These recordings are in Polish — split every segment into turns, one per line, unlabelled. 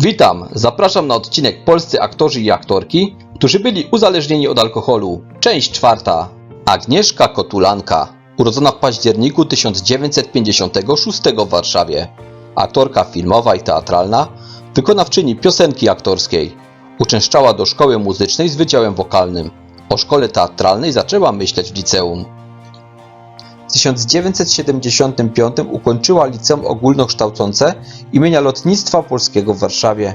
Witam, zapraszam na odcinek Polscy aktorzy i aktorki, którzy byli uzależnieni od alkoholu. Część czwarta. Agnieszka Kotulanka, urodzona w październiku 1956 w Warszawie. Aktorka filmowa i teatralna, wykonawczyni piosenki aktorskiej. Uczęszczała do szkoły muzycznej z wydziałem wokalnym. O szkole teatralnej zaczęła myśleć w liceum. W 1975 ukończyła liceum ogólnokształcące imienia Lotnictwa Polskiego w Warszawie,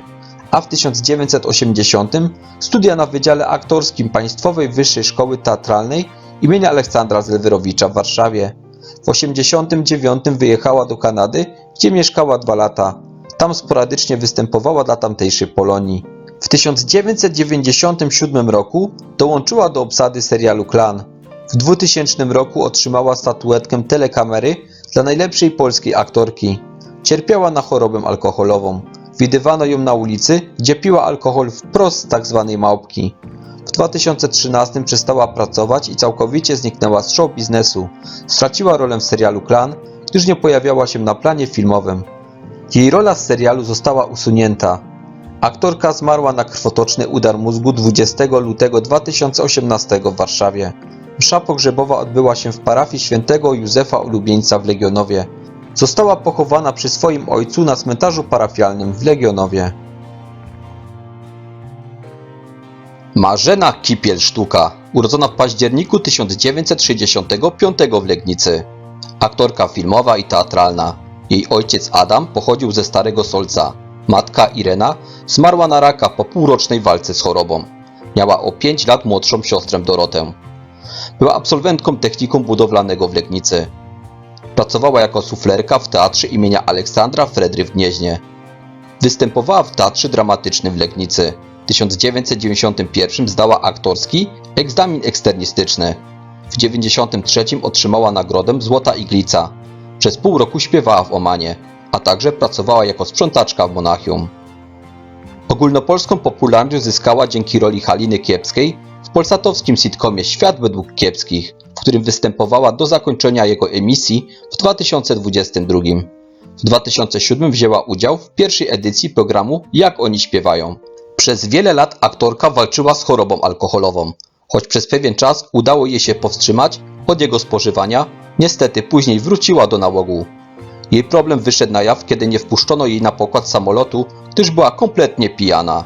a w 1980 studia na Wydziale Aktorskim Państwowej Wyższej Szkoły Teatralnej imienia Aleksandra Zelwerowicza w Warszawie. W 1989 wyjechała do Kanady, gdzie mieszkała dwa lata. Tam sporadycznie występowała dla tamtejszej Polonii. W 1997 roku dołączyła do obsady serialu Klan. W 2000 roku otrzymała statuetkę telekamery dla najlepszej polskiej aktorki. Cierpiała na chorobę alkoholową. Widywano ją na ulicy, gdzie piła alkohol wprost z tzw. małpki. W 2013 przestała pracować i całkowicie zniknęła z show biznesu. Straciła rolę w serialu Klan, gdyż nie pojawiała się na planie filmowym. Jej rola z serialu została usunięta. Aktorka zmarła na krwotoczny udar mózgu 20 lutego 2018 w Warszawie. Msza pogrzebowa odbyła się w parafii świętego Józefa Ulubieńca w Legionowie. Została pochowana przy swoim ojcu na cmentarzu parafialnym w Legionowie. Marzena Kipiel-Sztuka, urodzona w październiku 1965 w Legnicy. Aktorka filmowa i teatralna. Jej ojciec Adam pochodził ze Starego Solca. Matka Irena zmarła na raka po półrocznej walce z chorobą. Miała o 5 lat młodszą siostrę Dorotę. Była absolwentką technikum budowlanego w Legnicy. Pracowała jako suflerka w teatrze imienia Aleksandra Fredry w Gnieźnie. Występowała w teatrze dramatycznym w Legnicy. W 1991 zdała aktorski egzamin eksternistyczny. W 1993 otrzymała nagrodę Złota Iglica. Przez pół roku śpiewała w Omanie, a także pracowała jako sprzątaczka w Monachium. Ogólnopolską popularność zyskała dzięki roli Haliny Kiepskiej w polsatowskim sitcomie Świat według Kiepskich, w którym występowała do zakończenia jego emisji w 2022. W 2007 wzięła udział w pierwszej edycji programu Jak oni śpiewają. Przez wiele lat aktorka walczyła z chorobą alkoholową. Choć przez pewien czas udało jej się powstrzymać od jego spożywania, niestety później wróciła do nałogu. Jej problem wyszedł na jaw, kiedy nie wpuszczono jej na pokład samolotu, gdyż była kompletnie pijana.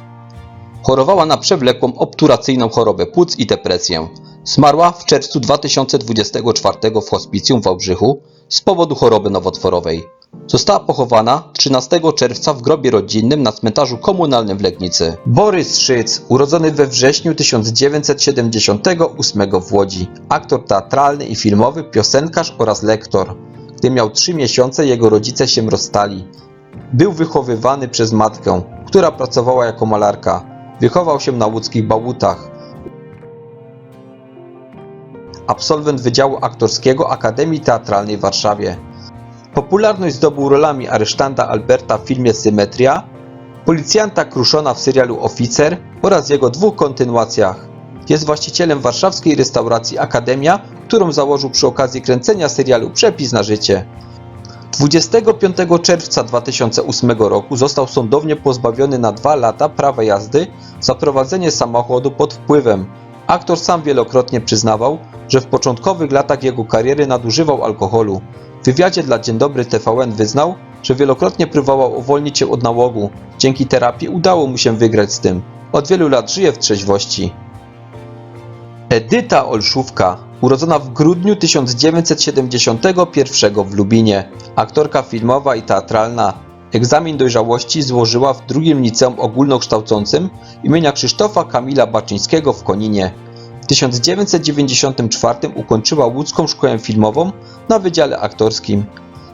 Chorowała na przewlekłą obturacyjną chorobę płuc i depresję. Zmarła w czerwcu 2024 w hospicjum w Wałbrzychu z powodu choroby nowotworowej. Została pochowana 13 czerwca w grobie rodzinnym na cmentarzu komunalnym w Legnicy. Borys Szyc, urodzony we wrześniu 1978 w Łodzi, aktor teatralny i filmowy, piosenkarz oraz lektor. Gdy miał 3 miesiące, jego rodzice się rozstali. Był wychowywany przez matkę, która pracowała jako malarka. Wychował się na łódzkich bałutach. Absolwent Wydziału Aktorskiego Akademii Teatralnej w Warszawie. Popularność zdobył rolami aresztanta Alberta w filmie Symetria, policjanta Kruszona w serialu Oficer oraz jego dwóch kontynuacjach. Jest właścicielem warszawskiej restauracji Akademia, którą założył przy okazji kręcenia serialu Przepis na życie. 25 czerwca 2008 roku został sądownie pozbawiony na dwa lata prawa jazdy za prowadzenie samochodu pod wpływem. Aktor sam wielokrotnie przyznawał, że w początkowych latach jego kariery nadużywał alkoholu. W wywiadzie dla Dzień Dobry TVN wyznał, że wielokrotnie próbował uwolnić się od nałogu. Dzięki terapii udało mu się wygrać z tym. Od wielu lat żyje w trzeźwości. Edyta Olszówka, urodzona w grudniu 1971 w Lubinie, aktorka filmowa i teatralna. Egzamin dojrzałości złożyła w drugim liceum ogólnokształcącym imienia Krzysztofa Kamila Baczyńskiego w Koninie. W 1994 ukończyła łódzką szkołę filmową na Wydziale Aktorskim.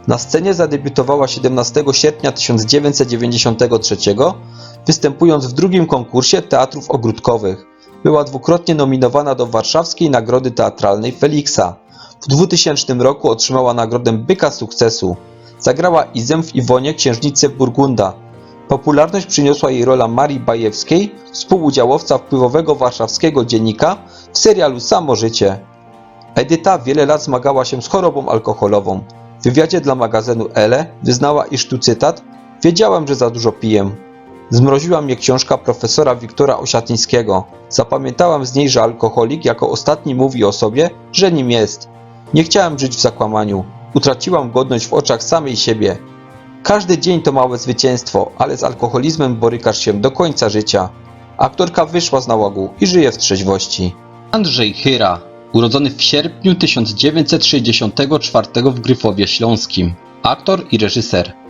Na scenie zadebiutowała 17 sierpnia 1993, występując w drugim konkursie teatrów ogródkowych. Była dwukrotnie nominowana do Warszawskiej Nagrody Teatralnej Feliksa. W 2000 roku otrzymała nagrodę Byka Sukcesu. Zagrała Izę w Iwonie Księżnicy Burgunda. Popularność przyniosła jej rola Marii Bajewskiej, współudziałowca wpływowego warszawskiego dziennika w serialu Samo Życie. Edyta wiele lat zmagała się z chorobą alkoholową. W wywiadzie dla magazynu Elle wyznała, iż tu cytat Wiedziałem, że za dużo piję. Zmroziła mnie książka profesora Wiktora Osiatyńskiego. Zapamiętałam z niej, że alkoholik jako ostatni mówi o sobie, że nim jest. Nie chciałam żyć w zakłamaniu. Utraciłam godność w oczach samej siebie. Każdy dzień to małe zwycięstwo, ale z alkoholizmem borykasz się do końca życia. Aktorka wyszła z nałogu i żyje w trzeźwości. Andrzej Chyra, urodzony w sierpniu 1964 w Gryfowie Śląskim. Aktor i reżyser.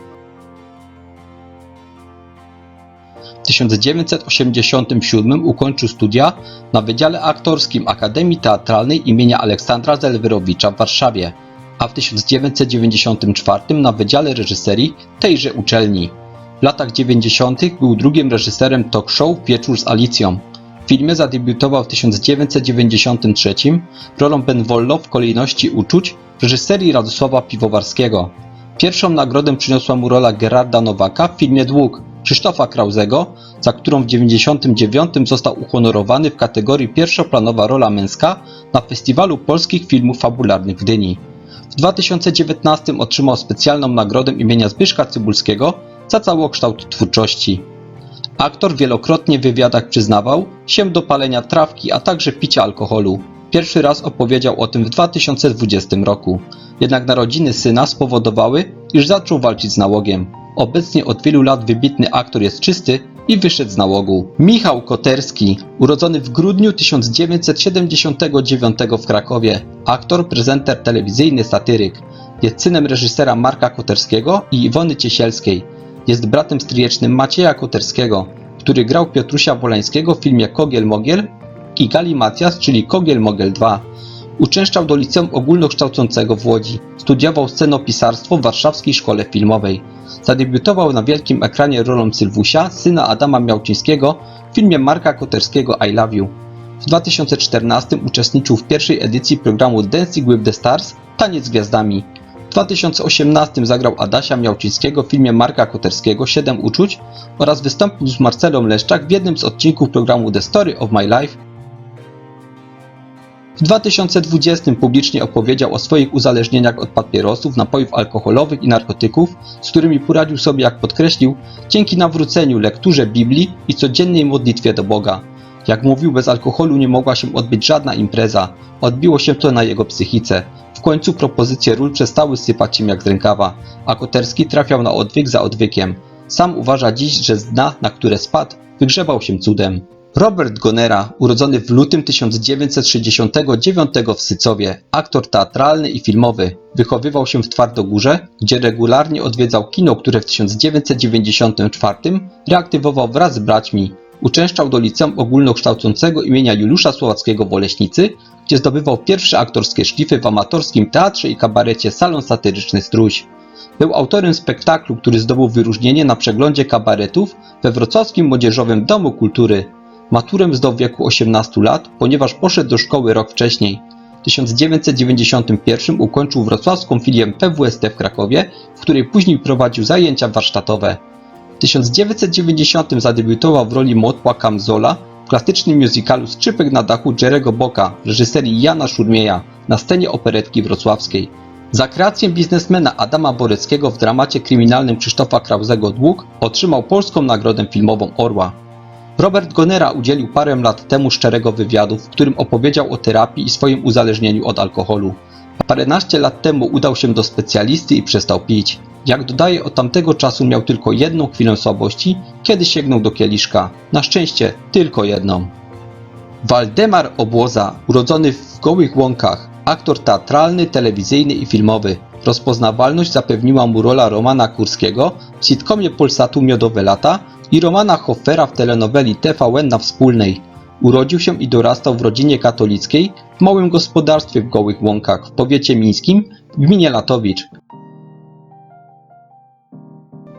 1987 ukończył studia na Wydziale Aktorskim Akademii Teatralnej imienia Aleksandra Zelwerowicza w Warszawie, a w 1994 na Wydziale Reżyserii tejże uczelni. W latach 90. był drugim reżyserem talk show Wieczór z Alicją. W filmie zadebiutował w 1993 rolą Benvollo w kolejności uczuć w reżyserii Radosława Piwowarskiego. Pierwszą nagrodę przyniosła mu rola Gerarda Nowaka w filmie Dług Krzysztofa Krauzego, za którą w 1999 został uhonorowany w kategorii pierwszoplanowa rola męska na Festiwalu Polskich Filmów Fabularnych w Gdyni. W 2019 otrzymał specjalną nagrodę imienia Zbyszka Cybulskiego za całokształt twórczości. Aktor wielokrotnie w wywiadach przyznawał się do palenia trawki, a także picia alkoholu. Pierwszy raz opowiedział o tym w 2020 roku. Jednak narodziny syna spowodowały, iż zaczął walczyć z nałogiem. Obecnie od wielu lat wybitny aktor jest czysty i wyszedł z nałogu. Michał Koterski, urodzony w grudniu 1979 w Krakowie, aktor, prezenter telewizyjny, satyryk. Jest synem reżysera Marka Koterskiego i Iwony Ciesielskiej. Jest bratem stryjecznym Macieja Koterskiego, który grał Piotrusia Wolańskiego w filmie Kogiel Mogiel i Gali Macjas, czyli Kogiel Mogiel 2. Uczęszczał do liceum ogólnokształcącego w Łodzi. Studiował scenopisarstwo w Warszawskiej Szkole Filmowej. Zadebiutował na wielkim ekranie rolą Sylwusia, syna Adama Miałczyńskiego w filmie Marka Koterskiego I Love You. W 2014 uczestniczył w pierwszej edycji programu Dancing with the Stars Taniec z Gwiazdami. W 2018 zagrał Adasia Miałczyńskiego w filmie Marka Koterskiego 7 uczuć oraz wystąpił z Marcelą Leszczak w jednym z odcinków programu The Story of My Life w 2020 publicznie opowiedział o swoich uzależnieniach od papierosów, napojów alkoholowych i narkotyków, z którymi poradził sobie, jak podkreślił, dzięki nawróceniu, lekturze Biblii i codziennej modlitwie do Boga. Jak mówił, bez alkoholu nie mogła się odbyć żadna impreza. Odbiło się to na jego psychice. W końcu propozycje ról przestały sypać się jak z rękawa, a Koterski trafiał na odwyk za odwykiem. Sam uważa dziś, że z dna, na które spadł, wygrzebał się cudem. Robert Gonera, urodzony w lutym 1969 w Sycowie, aktor teatralny i filmowy, wychowywał się w Twardogórze, gdzie regularnie odwiedzał kino, które w 1994 reaktywował wraz z braćmi. Uczęszczał do liceum ogólnokształcącego imienia Juliusza Słowackiego w Oleśnicy, gdzie zdobywał pierwsze aktorskie szlify w amatorskim teatrze i kabarecie Salon Satyryczny Struś. Był autorem spektaklu, który zdobył wyróżnienie na przeglądzie kabaretów we Wrocławskim Młodzieżowym Domu Kultury. Maturę zdał w wieku 18 lat, ponieważ poszedł do szkoły rok wcześniej. W 1991 ukończył wrocławską filię PWST w Krakowie, w której później prowadził zajęcia warsztatowe. W 1990 zadebiutował w roli Motła Kamzola w klasycznym musicalu Skrzypek na dachu Jerego Boka reżyserii Jana Szurmieja na scenie operetki wrocławskiej. Za kreację biznesmena Adama Boreckiego w dramacie kryminalnym Krzysztofa Krauzego Dług otrzymał polską nagrodę filmową Orła. Robert Gonera udzielił parę lat temu szczerego wywiadu, w którym opowiedział o terapii i swoim uzależnieniu od alkoholu. Paręnaście lat temu udał się do specjalisty i przestał pić. Jak dodaje, od tamtego czasu miał tylko jedną chwilę słabości, kiedy sięgnął do kieliszka. Na szczęście tylko jedną. Waldemar Obłoza, urodzony w Gołych Łąkach, aktor teatralny, telewizyjny i filmowy. Rozpoznawalność zapewniła mu rola Romana Kurskiego w sitcomie Polsatu Miodowe Lata i Romana Hoffera w telenoweli TVN na Wspólnej. Urodził się i dorastał w rodzinie katolickiej w małym gospodarstwie w Gołych Łąkach w powiecie mińskim w gminie Latowicz.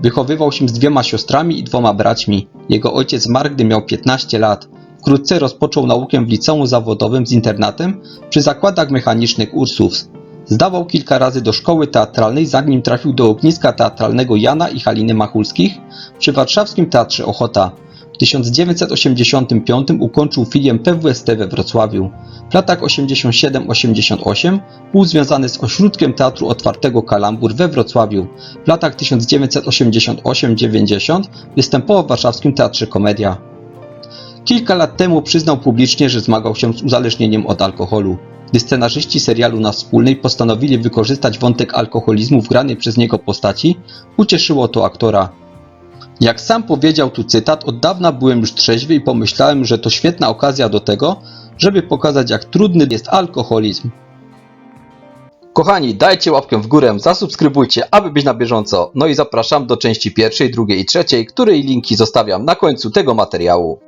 Wychowywał się z dwiema siostrami i dwoma braćmi. Jego ojciec zmarł, gdy miał 15 lat. Wkrótce rozpoczął naukę w liceum zawodowym z internatem przy zakładach mechanicznych Ursus. Zdawał kilka razy do szkoły teatralnej, zanim trafił do ogniska teatralnego Jana i Haliny Machulskich przy warszawskim Teatrze Ochota. W 1985 ukończył filię PWST we Wrocławiu. W latach 87-88 był związany z ośrodkiem Teatru Otwartego Kalambur we Wrocławiu. W latach 1988-90 występował w warszawskim Teatrze Komedia. Kilka lat temu przyznał publicznie, że zmagał się z uzależnieniem od alkoholu. Gdy scenarzyści serialu na wspólnej postanowili wykorzystać wątek alkoholizmu w granej przez niego postaci, ucieszyło to aktora. Jak sam powiedział tu cytat, od dawna byłem już trzeźwy i pomyślałem, że to świetna okazja do tego, żeby pokazać jak trudny jest alkoholizm. Kochani, dajcie łapkę w górę, zasubskrybujcie, aby być na bieżąco. No i zapraszam do części pierwszej, drugiej i trzeciej, której linki zostawiam na końcu tego materiału.